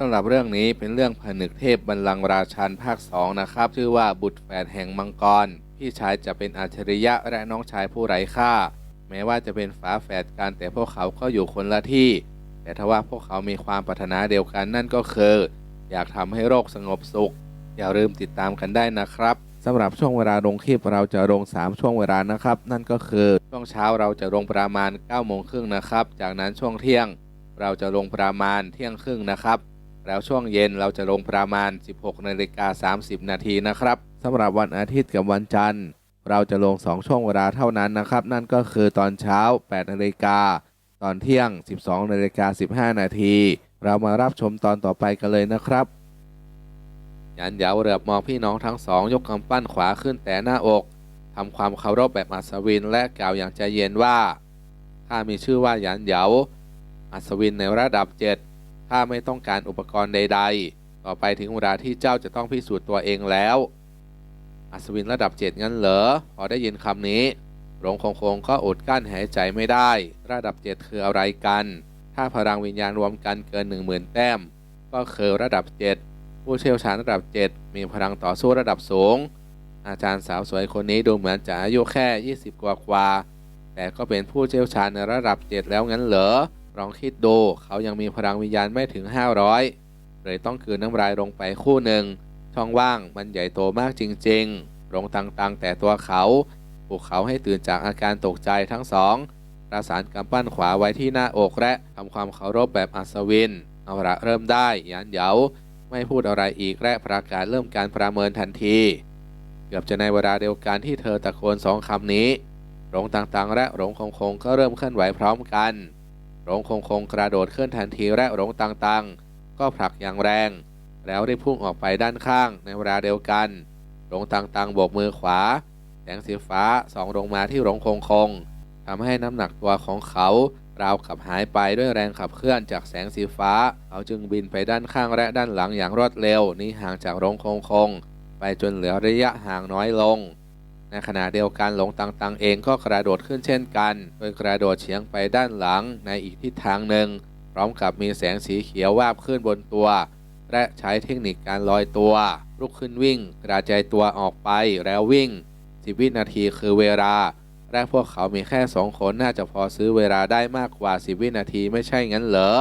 สำหรับเรื่องนี้เป็นเรื่องผนึกเทพบัลลังราชันภาค 2 นะครับ ชื่อว่าบุตรแฝดแห่งมังกร พี่ชายจะเป็นอัจฉริยะและน้องชายผู้ไร้ค่า แม้ว่าจะเป็นฝาแฝดกันแต่พวกเขาก็อยู่คนละที่ แต่ทว่าพวกเขามีความปรารถนาเดียวกันนั่นก็คือ อยากทำให้โลกสงบสุข อย่าลืมติดตามกันได้นะครับสำหรับช่วงเวลาลงคลิปเราจะลง 3 ช่วงเวลานะครับ นั่นก็คือช่วงเช้าเราจะลงประมาณ9โมงครึ่งนะครับ จากนั้นช่วงเที่ยง เราจะลงประมาณเที่ยงครึ่งนะครับ แล้วช่วงเย็นเราจะลงประมาณ 16นาฬิกา30 นาทีนะครับสำหรับวันอาทิตย์กับวันจันทร์ เราจะลง 2 ช่วงเวลาเท่านั้นนะครับ นั่นก็คือตอนเช้า8นาฬิกาตอนเที่ยง 12นาฬิกา15 นาที เรามารับชมตอนต่อไปกันเลยนะครับยันเหยาเหลือบมองพี่น้องทั้งสอง ยกกำปั้นขวาขึ้นแต่หน้าอกทำความเคารพแบบอัศวินและกล่าวอย่างใจเย็นว่าข้ามีชื่อว่ายันเหยาอัศวินในระดับเจ็ด ข้าไม่ต้องการอุปกรณ์ใด ๆ ต่อไปถึงเวลาที่เจ้าจะต้องพิสูจน์ตัวเองแล้ว อัศวินระดับเจ็ดงั้นเหรอ พอได้ยินคำนี้หลงคงคงก็อดกั้นหายใจไม่ได้ ระดับเจ็ดคืออะไรกัน ถ้าพลังวิญญาณรวมกันเกินหนึ่งหมื่นแต้ม ก็คือระดับเจ็ดผู้เชี่ยวชาญระดับ7มีพลังต่อสู้ระดับสูง อาจารย์สาวสวยคนนี้ดูเหมือนจะอายุแค่ 20 กว่ากว่าแต่ก็เป็นผู้เชี่ยวชาญในระดับ7แล้วงั้นเหรอ ลองคิดดูเขายังมีพลังวิญญาณไม่ถึง 500 เลยต้องคืนน้ำลายลงไปคู่หนึ่ง ช่องว่างมันใหญ่โตมากจริงๆ ลงตังๆ แต่ตัวเขาปลุกเขาให้ตื่นจากอาการตกใจทั้งสอง ประสานกำปั้นขวาไว้ที่หน้าอกและทำความเคารพแบบอัศวิน เอาละเริ่มได้ยันเหยาไม่พูดอะไรอีกและประกาศเริ่มการประเมินทันที เกือบจะในเวลาเดียวกันที่เธอตะโกนสองคำนี้หลงต่างๆ และหลงคงคงก็เริ่มเคลื่อนไหวพร้อมกัน หลงคงคงกระโดดเคลื่อนทันทีและหลงต่างๆ ก็ผลักอย่างแรง แล้วได้พุ่งออกไปด้านข้างในเวลาเดียวกัน หลงต่างๆโบกมือขวา แสงสีฟ้าส่องลงมาที่หลงคงคงทำให้น้ำหนักตัวของเขาราวกับหายไปด้วยแรงขับเคลื่อนจากแสงสีฟ้า เขาจึงบินไปด้านข้างและด้านหลังอย่างรวดเร็ว นี้ห่างจากหลงคงคง ไปจนเหลือระยะห่างน้อยลง ในขณะเดียวกันหลงตังๆ เองก็กระโดดขึ้นเช่นกัน โดยกระโดดเฉียงไปด้านหลังในอีกทิศทางหนึ่ง พร้อมกับมีแสงสีเขียววาบขึ้นบนตัว และใช้เทคนิคการลอยตัว ลุกขึ้นวิ่ง กระจายตัวออกไปแล้ววิ่งสิบวินาทีคือเวลา และพวกเขามีแค่สองคนน่าจะพอซื้อเวลาได้มากกว่าสิบวินาทีไม่ใช่งั้นเหรอ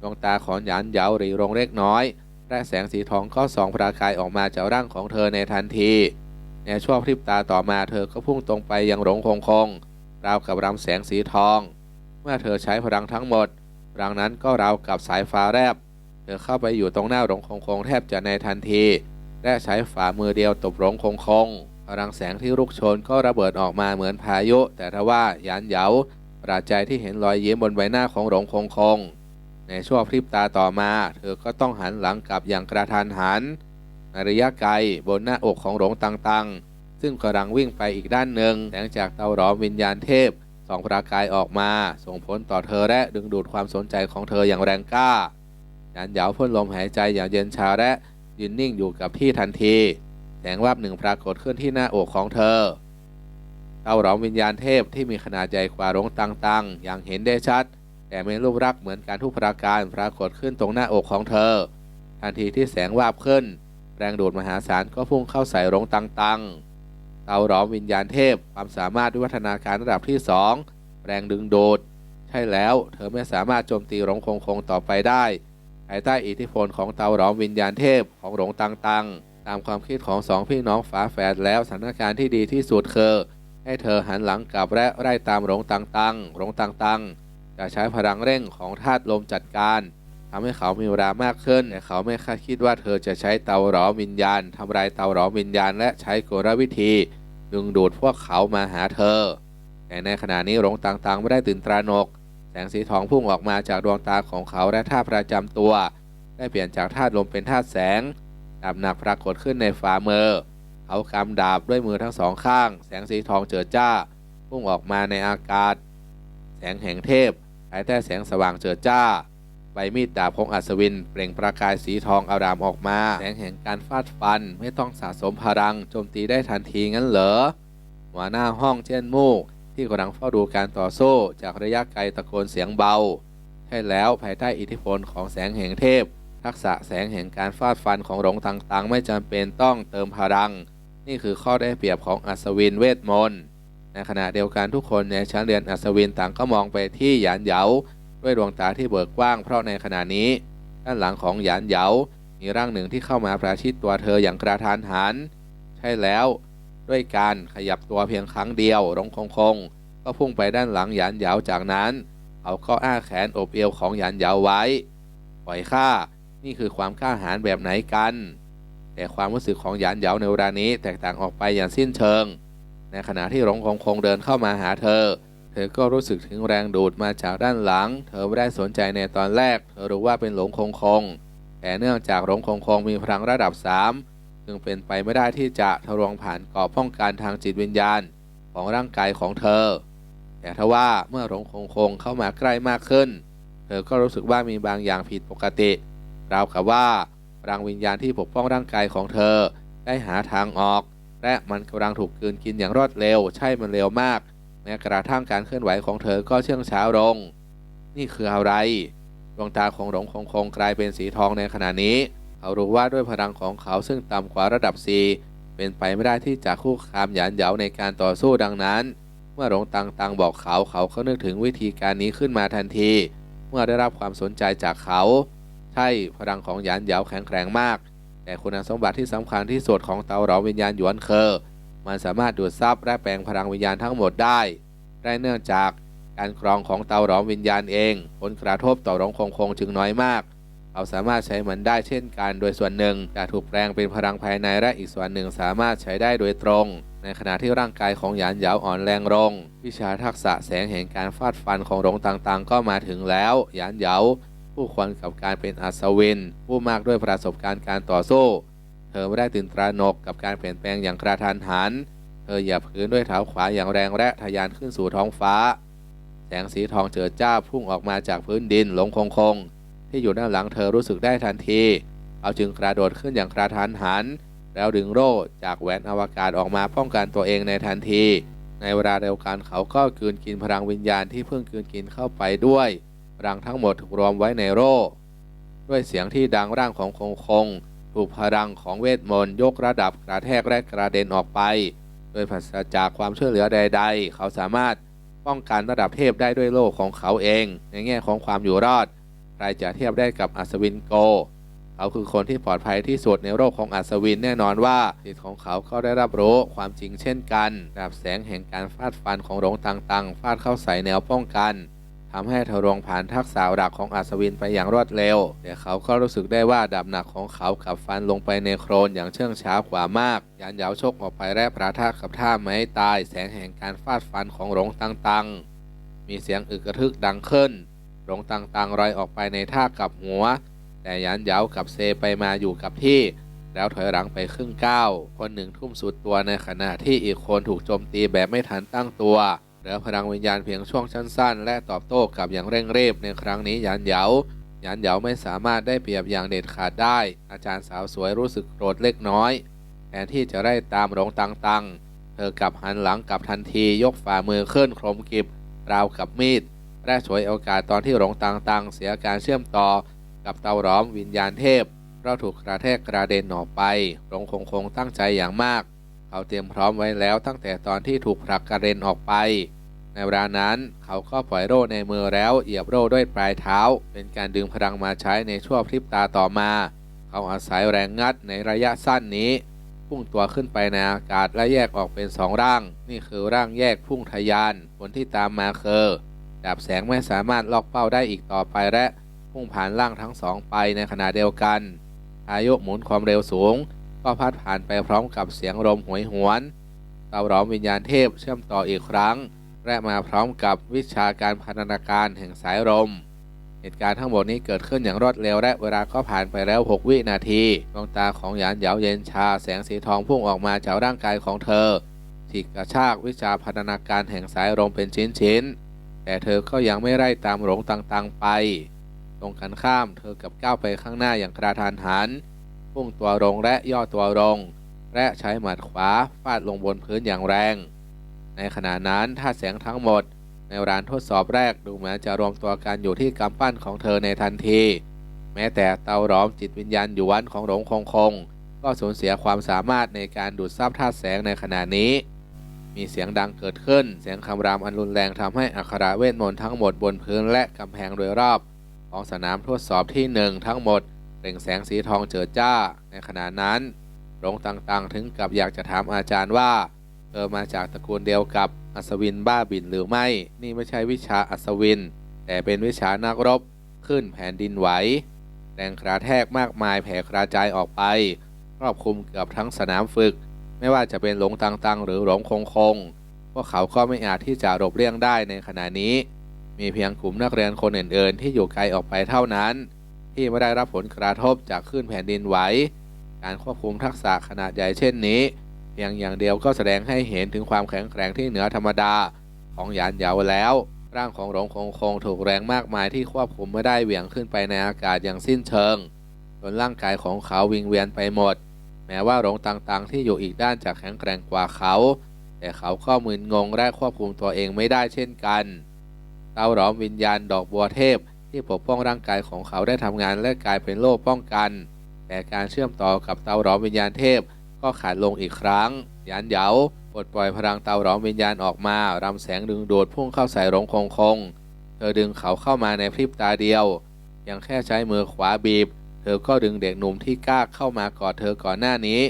ดวงตาของหยานเหยาหรีลงเล็กน้อย และแสงสีทองก็ส่องประกายออกมาจากร่างของเธอในทันที ในช่วงพริบตาต่อมาเธอก็พุ่งตรงไปยังหลงคงคง ราวกับรำแสงสีทอง เมื่อเธอใช้พลังทั้งหมดพลังนั้นก็ราวกับสายฟ้าแลบเธอเข้าไปอยู่ตรงหน้าหลงคงคงแทบจะในทันที และใช้ฝ่ามือเดียวตบหลงคงคงพลังแสงที่ลุกโชนก็ระเบิดออกมาเหมือนพายุ แต่ทว่าหยานเหยาปราดใจที่เห็นรอยยิ้มบนใบหน้าของหลงคงคง ในช่วงพริบตาต่อมา เธอก็ต้องหันหลังกลับอย่างกระทันหัน ในระยะไกลบนหน้าอกของหลงตังๆ ซึ่งกำลังวิ่งไปอีกด้านหนึ่งแสงจากเตาหลอมวิญญาณเทพส่องประกายออกมา ส่งผลต่อเธอและดึงดูดความสนใจของเธออย่างแรงกล้ายานเหยาพ่นลมหายใจอย่างเย็นชาและยืนนิ่งอยู่กับที่ทันที แสงวาบหนึ่งปรากฏขึ้นที่หน้าอกของเธอ เตาหลอมวิญญาณเทพที่มีขนาดใหญ่กว่าหลงตังๆ อย่างเห็นได้ชัด แต่ไม่รูปรักษ์เหมือนการทุกประการปรากฏขึ้นตรงหน้าอกของเธอ ทันทีที่แสงวาบขึ้น แรงดูดมหาศาลก็พุ่งเข้าใส่หลงตังๆเตาหลอมวิญญาณเทพ ความสามารถวิวัฒนาการระดับที่สองแรงดึงดูดใช่แล้ว เธอไม่สามารถโจมตีหลงคงคงต่อไปได้ภายใต้อิทธิพลของเตาหลอมวิญญาณเทพของหลงตังตังตามความคิดของสองพี่น้องฝาแฝดแล้วสถานการณ์ที่ดีที่สุดคือให้เธอหันหลังกลับและไล่ตามหลงตังตังหลงตังตังจะใช้พลังเร่งของธาตุลมจัดการ ทำให้เขามีเวลามากขึ้นแต่เขาไม่คาดคิดว่าเธอจะใช้เตาหลอมวิญญาณทำลายเตาหลอมวิญญาณ และใช้กลวิธี ดึงดูดพวกเขามาหาเธอ แต่ในขณะนี้หลงต่างๆ ไม่ได้ตื่นตระหนก แสงสีทองพุ่งออกมาจากดวงตาของเขาและท่าประจำตัว ได้เปลี่ยนจากธาตุลมเป็นธาตุแสงดาบหนักปรากฏขึ้นในฝ่ามือเขากำดาบด้วยมือทั้งสองข้าง แสงสีทองเจิดจ้า พุ่งออกมาในอากาศ แสงแห่งเทพภายใต้แสงสว่างเจิดจ้า มีดดาบของอัศวิน เปล่งประกายสีทองอารามออกมาแสงแห่งการฟาดฟันไม่ต้องสะสมพลังโจมตีได้ทันทีงั้นเหรอหัวหน้าห้องเจนมูก ที่กำลังเฝ้าดูการต่อสู้จากระยะไกลตะโกนเสียงเบาใช่แล้วภายใต้อิทธิพลของแสงแห่งเทพ ทักษะแสงแห่งการฟาดฟันของหลงต่างๆ ไม่จำเป็นต้องเติมพลัง นี่คือข้อได้เปรียบของอัศวินเวทมนต์ในขณะเดียวกันทุกคนในชั้นเรียนอัศวินต่างก็มองไปที่หยานเหยา ด้วยดวงตาที่เบิกกว้างเพราะในขณะนี้ ด้านหลังของหยานเหยา มีร่างหนึ่งที่เข้ามาประชิดตัวเธออย่างกระทานหัน ใช่แล้ว ด้วยการขยับตัวเพียงครั้งเดียวหลงคงคง ก็พุ่งไปด้านหลังหยานเหยาจากนั้นเขาก็อ้าแขนอบเอวของหยานเหยาไว้ ปล่อยข้า นี่คือความกล้าหาญแบบไหนกัน แต่ความรู้สึกของหยานเหยาในเวลานี้แตกต่างออกไปอย่างสิ้นเชิง ในขณะที่หลงคงคงเดินเข้ามาหาเธอ เธอก็รู้สึกถึงแรงดูดมาจากด้านหลัง เธอไม่ได้สนใจในตอนแรก เธอรู้ว่าเป็นหลงคงคง แต่เนื่องจากหลงคงคงมีพลังระดับ 3 จึงเป็นไปไม่ได้ที่จะทะลวงผ่านกราะป้องกันทางจิตวิญญาณของร่างกายของเธอ แต่ทว่าเมื่อหลงคงคงเข้ามาใกล้มากขึ้น เธอก็รู้สึกว่ามีบางอย่างผิดปกติราวกับว่าพลังวิญญาณที่ปกป้องร่างกายของเธอ ได้หาทางออก และมันกำลังถูกกืนกินอย่างรวดเร็ว ใช่มันเร็วมาก แม้กระทั่งการเคลื่อนไหวของเธอก็เชื่องช้าลง นี่คืออะไร ดวงตาของหลงคงคงกลายเป็นสีทองในขณะนี้ เขารู้ว่าด้วยพลังของเขาซึ่งต่ำกว่าระดับ C เป็นไปไม่ได้ที่จะคู่คามหยานเหยาในการต่อสู้ดังนั้น เมื่อหลงตังตังบอกเขาเขาก็นึกถึงวิธีการนี้ขึ้นมาทันที เมื่อได้รับความสนใจจากเขา ใช่พลังของหยานเหยาแข็งแกร่งมาก แต่คุณสมบัติที่สำคัญที่สุดของเตาเหลาวิญญาณหยวนเคอ มันสามารถดูดซับและแปลงพลังวิญญาณทั้งหมดได้ ได้เนื่องจากการกรองของเตาหลอมวิญญาณเอง ผลกระทบต่อหลงคงคงจึงน้อยมาก เขาสามารถใช้มันได้เช่นกันโดยส่วนหนึ่งจะถูกแปลงเป็นพลังภายในและอีกส่วนหนึ่งสามารถใช้ได้โดยตรง ในขณะที่ร่างกายของหยานเหยาอ่อนแรงลงวิชาทักษะแสงแห่งการฟาดฟันของหลงต่างๆ ก็มาถึงแล้วหยานเหยาผู้ควรกับการเป็นอัศวิน ผู้มากด้วยประสบการณ์การต่อสู้ เธอไม่ได้ตื่นตระหนกกับการเปลี่ยนแปลงอย่างกระทันหัน เธอเหยียบพื้นด้วยเท้าขวาอย่างแรงและทะยานขึ้นสู่ท้องฟ้า แสงสีทองเจิดจ้าพุ่งออกมาจากพื้นดินหลงคงคง ที่อยู่ด้านหลังเธอรู้สึกได้ทันที เอาจึงกระโดดขึ้นอย่างกระทันหัน แล้วดึงโล่จากแหวนอวกาศออกมาป้องกันตัวเองในทันที ในเวลาเดียวกันเขาก็กืนกินพลังวิญญาณที่เพิ่งกืนกินเข้าไปด้วยพลังทั้งหมดถูกรวมไว้ในโล่ด้วยเสียงที่ดังร่างของคงคง ถูกพลังของเวทมนต์ยกระดับกระแทกและกระเด็นออกไปโดยปราจากความช่วยเหลือใด ๆ เขาสามารถป้องกันระดับเทพได้ด้วยโล่ของเขาเอง ในแง่ของความอยู่รอด ใครจะเทียบได้กับอัศวินโก เขาคือคนที่ปลอดภัยที่สุดในโลกของอัศวินแน่นอนว่าสิทธิ์ของเขาก็ได้รับรู้ความจริงเช่นกันดาบแสงแห่งการฟาดฟันของหลงต่างๆ ฟาดเข้าใส่แนวป้องกัน ทำให้ทะลวงผ่านทักษะหลักของอัศวินไปอย่างรวดเร็ว แต่เขาก็รู้สึกได้ว่าดาบหนักของเขากับฟันลงไปในโครนอย่างเชื่องช้ากว่ามากยานเหยาวชกออกไปและประทะกับท่าไม้ตาย แสงแห่งการฟาดฟันของหลงต่างๆ มีเสียงอึกกระทึกดังขึ้นหลงต่างๆลอยออกไปในท่ากับหัว แต่ยันเหยาวกับเซไปมาอยู่กับที่ แล้วถอยหลังไปครึ่งก้าวคนหนึ่งทุ่มสุดตัวในขณะที่อีกคนถูกโจมตีแบบไม่ทันตั้งตัว เหลือพลังวิญญาณเพียงช่วงสั้นๆ และตอบโต้กับอย่างเร่งรีบในครั้งนี้ยันเหยายันเหยาไม่สามารถได้เปรียบอย่างเด็ดขาดได้ อาจารย์สาวสวยรู้สึกโกรธเล็กน้อยแทนที่จะไล่ตามหลงตังๆเธอกลับหันหลังกลับทันทียกฝ่ามือขึ้นคลมกิบราวกับมีดและฉวยโอกาสตอนที่หลงตังๆเสียการเชื่อมต่อ กับเตาหลอมวิญญาณเทพ เราถูกกระแทกกระเด็นออกไปหลงคงคงตั้งใจอย่างมาก เขาเตรียมพร้อมไว้แล้วตั้งแต่ตอนที่ถูกผลักกระเด็นออกไป ในเวลานั้นเขาก็ปล่อยโล่ในมือแล้วเหยียบโล่ด้วยปลายเท้า เป็นการดึงพลังมาใช้ในช่วงพริบตาต่อมา เขาอาศัยแรงงัดในระยะสั้นนี้ พุ่งตัวขึ้นไปในอากาศและแยกออกเป็นสองร่าง นี่คือร่างแยกพุ่งทะยานผลที่ตามมาคือดาบแสงไม่สามารถล็อกเป้าได้อีกต่อไปและพุ่งผ่านร่างทั้งสองไปในขณะเดียวกันพายุหมุนความเร็วสูง ก็พัดผ่านไปพร้อมกับเสียงลมหวยหวน เตาหลอมวิญญาณเทพเชื่อมต่ออีกครั้ง และมาพร้อมกับวิชาการพันนาการแห่งสายลมเหตุการณ์ทั้งหมดนี้เกิดขึ้นอย่างรวดเร็วและเวลาก็ผ่านไปแล้ว 6 วินาทีดวงตาของหยานเหยาเย็นชา แสงสีทองพุ่งออกมาจากร่างกายของเธอฉีกกระชากวิชาพัฒนาการแห่งสายลมเป็นชิ้นๆ แต่เธอก็ยังไม่ไล่ตามหลงต่างๆไป ตรงกันข้ามเธอกับก้าวไปข้างหน้าอย่างกระทันหัน พุ่งตัวลงและย่อตัวลง และใช้หมัดขวาฟาดลงบนพื้นอย่างแรง ในขณะนั้นท่าแสงทั้งหมด ในร้านทดสอบแรกดูเหมือนจะรวมตัวกันอยู่ที่กำปั้นของเธอในทันที แม้แต่เตาหลอมจิตวิญญาณอยู่วันของหลงคงคง ก็สูญเสียความสามารถในการดูดซับธาตุแสงในขณะนี้ มีเสียงดังเกิดขึ้น เสียงคำรามอันรุนแรงทำให้อักขระเวทมนต์ทั้งหมดบนพื้นและกำแพงโดยรอบ ของสนามทดสอบที่หนึ่งทั้งหมด เปล่งแสงสีทองเจิดจ้า ในขณะนั้นหลงต่างๆ ถึงกับอยากจะถามอาจารย์ว่า เธอมาจากตระกูลเดียวกับอัศวินบ้าบินหรือไม่ นี่ไม่ใช่วิชาอัศวิน แต่เป็นวิชานักรบ ขึ้นแผ่นดินไหว แรงกระแทกมากมายแผ่กระจายออกไป ครอบคลุมเกือบทั้งสนามฝึก ไม่ว่าจะเป็นหลงตังๆ หรือหลงคงคง พวกเขาก็ไม่อาจที่จะหลบเลี่ยงได้ในขณะนี้ มีเพียงกลุ่มนักเรียนคนอื่นๆ ที่อยู่ไกลออกไปเท่านั้น ที่ไม่ได้รับผลกระทบจากคลื่นแผ่นดินไหว การควบคุมทักษะขนาดใหญ่เช่นนี้เพียงอย่างเดียวก็แสดงให้เห็นถึงความแข็งแกร่งที่เหนือธรรมดาของหยานเหยาแล้ว ร่างของหลงคงคงถูกแรงมากมายที่ควบคุมไม่ได้เหวี่ยงขึ้นไปในอากาศอย่างสิ้นเชิงจนร่างกายของเขาวิงเวียนไปหมด แม้ว่าหลงต่างๆ ที่อยู่อีกด้านจะแข็งแกร่งกว่าเขา แต่เขาก็มึนงงและควบคุมตัวเองไม่ได้เช่นกันเตาหลอมวิญญาณดอกบัวเทพ ที่ปกป้องร่างกายของเขาได้ทำงานและกลายเป็นโล่ป้องกัน แต่การเชื่อมต่อกับเตาหลอมวิญญาณเทพ ก็ขาดลงอีกครั้งยานเหยาปลดปล่อยพลังเตาหลอมวิญญาณออกมารำแสงดึงดูดพุ่งเข้าใส่หลงคงคง เธอดึงเขาเข้ามาในพริบตาเดียวเพียงแค่ใช้มือขวาบีบ เธอก็ดึงเด็กหนุ่มที่กล้าเข้ามากอดเธอก่อนหน้านี้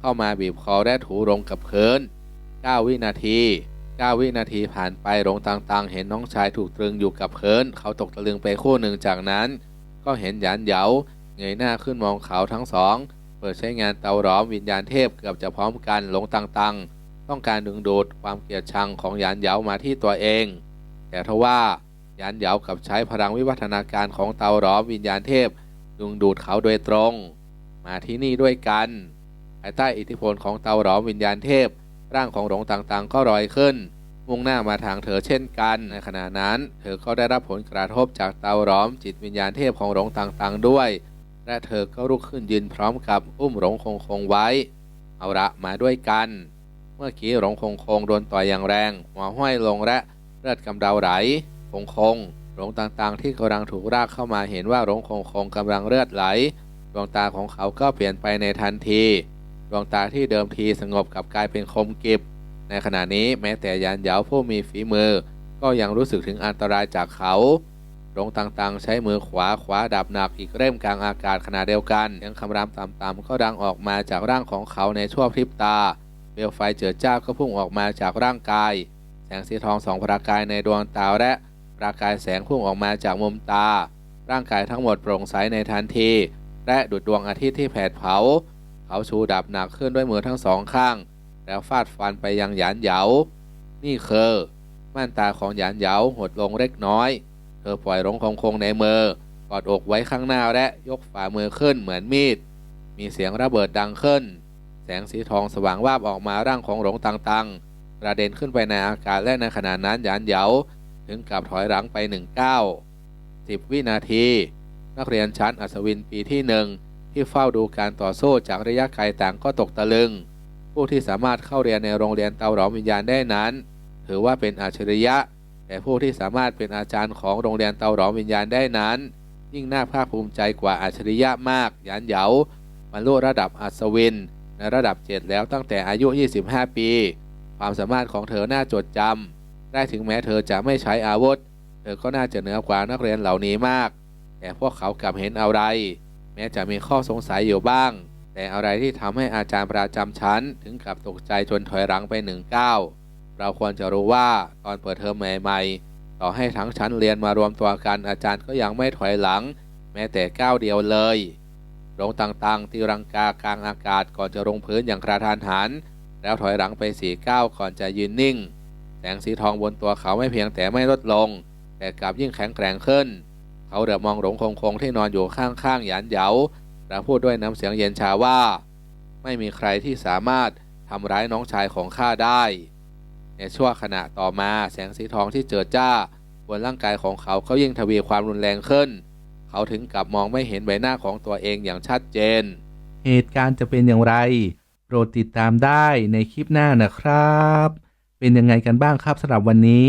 เข้ามาบีบคอและถูลงกับพื้น9วินาที 9 วินาทีผ่านไปหลงต่างๆ เห็นน้องชายถูกตรึงอยู่กับเพื้นเขาตกตะลึงไปคู่หนึ่งจากนั้น ก็เห็นหยานเหยาเงยหน้าขึ้นมองเขาทั้งสอง เปิดใช้งานเตาหลอมวิญญาณเทพเกือบจะพร้อมกันหลงต่างๆ ต้องการดึงดูดความเกลียดชังของหยานเหยามาที่ตัวเอง แต่ทว่าหยานเหยากับใช้พลังวิวัฒนาการของเตาหลอมวิญญาณเทพดึงดูดเขาโดยตรง มาที่นี่ด้วยกันภายใต้อิทธิพลของเตาหลอมวิญญาณเทพ ร่างของหลงต่างๆ ก็ลอยขึ้น มุ่งหน้ามาทางเธอเช่นกัน ในขณะนั้น เธอก็ได้รับผลกระทบจากเตาหลอมจิตวิญญาณเทพของหลงต่างๆ ด้วย และเธอก็ลุกขึ้นยืนพร้อมกับอุ้มหลงคงคงไว้ เอาละมาด้วยกัน เมื่อกี้หลงคงคงโดนต่อยอย่างแรง หัวห้อยลงและเลือดกำเดาไหลคงคงหลงต่างๆ ที่กำลังถูกรากเข้ามาเห็นว่าหลงคงคงกำลังเลือดไหลดวงตาของเขาก็เปลี่ยนไปในทันที ดวงตาที่เดิมทีสงบกับกลายเป็นคมกริบ ในขณะนี้แม้แต่ยานเหยาผู้มีฝีมือ ก็ยังรู้สึกถึงอันตรายจากเขาหลงต่างๆ ใช้มือขวาขวาดับหนักอีกเร่มกลางอากาศขณะเดียวกันเสียงคำรามต่ำๆก็ดังออกมาจากร่างของเขาในช่วงพริบตาเปลวไฟเจิดจ้าก็พุ่งออกมาจากร่างกาย แสงสีทองสองประกายในดวงตาและประกายแสงพุ่งออกมาจากมุมตา ร่างกายทั้งหมดโปร่งใสในทันที และดุดดวงอาทิตย์ที่แผดเผา เขาชูดับหนักขึ้นด้วยมือทั้งสองข้าง แล้วฟาดฟันไปยังหยานเหยา นี่คือม่านตาของหยานเหยาหดลงเล็กน้อย เธอปล่อยลงคงคงในมือกอดอกไว้ข้างหน้าและยกฝ่ามือขึ้นเหมือนมีด มีเสียงระเบิดดังขึ้น แสงสีทองสว่างวาบออกมาร่างของหลงต่างๆกระเด็นขึ้นไปในอากาศและในขณะนั้นหยานเหยาถึงกับถอยหลังไปหนึ่งก้าวสิบวินาที นักเรียนชั้นอัศวินปีที่หนึ่ง ที่เฝ้าดูการต่อสู้จากระยะไกลต่างก็ตกตะลึง ผู้ที่สามารถเข้าเรียนในโรงเรียนเตาหลอมวิญญาณได้นั้น ถือว่าเป็นอัจฉริยะ แต่ผู้ที่สามารถเป็นอาจารย์ของโรงเรียนเตาหลอมวิญญาณได้นั้น ยิ่งน่าภาคภูมิใจกว่าอัจฉริยะมากยันเหยาบรรลุระดับอัศวิน ในระดับ 7 แล้วตั้งแต่อายุ 25 ปี ความสามารถของเธอน่าจดจำได้ถึงแม้เธอจะไม่ใช้อาวุธ เธอก็น่าจะเหนือกว่านักเรียนเหล่านี้มาก แต่พวกเขากลับเห็นอะไร แม้จะมีข้อสงสัยอยู่บ้าง แต่อะไรที่ทำให้อาจารย์ประจำชั้น ถึงกับตกใจจนถอยหลังไปหนึ่งก้าวเราควรจะรู้ว่าตอนเปิดเทอมใหม่ๆ ต่อให้ทั้งชั้นเรียนมารวมตัวกันอาจารย์ก็ยังไม่ถอยหลัง แม้แต่ก้าวเดียวเลยลงต่างๆตีรังกากลางอากาศก่อนจะลงพื้นอย่างกระทานหัน แล้วถอยหลังไปสี่ก้าวก่อนจะยืนนิ่ง แสงสีทองบนตัวเขาไม่เพียงแต่ไม่ลดลง แต่กลับยิ่งแข็งแกร่งขึ้น เขาเดือบมองหลงคงคงที่นอนอยู่ข้างๆหยานเหยาและพูดด้วยน้ำเสียงเย็นชาว่า ไม่มีใครที่สามารถทำร้ายน้องชายของข้าได้ ในช่วงขณะต่อมาแสงสีทองที่เจิดจ้าบนร่างกายของเขาก็ยิ่งทวีความรุนแรงขึ้น เขาถึงกับมองไม่เห็นใบหน้าของตัวเองอย่างชัดเจน เหตุการณ์จะเป็นอย่างไร โปรดติดตามได้ในคลิปหน้านะครับ เป็นยังไงกันบ้างครับสำหรับวันนี้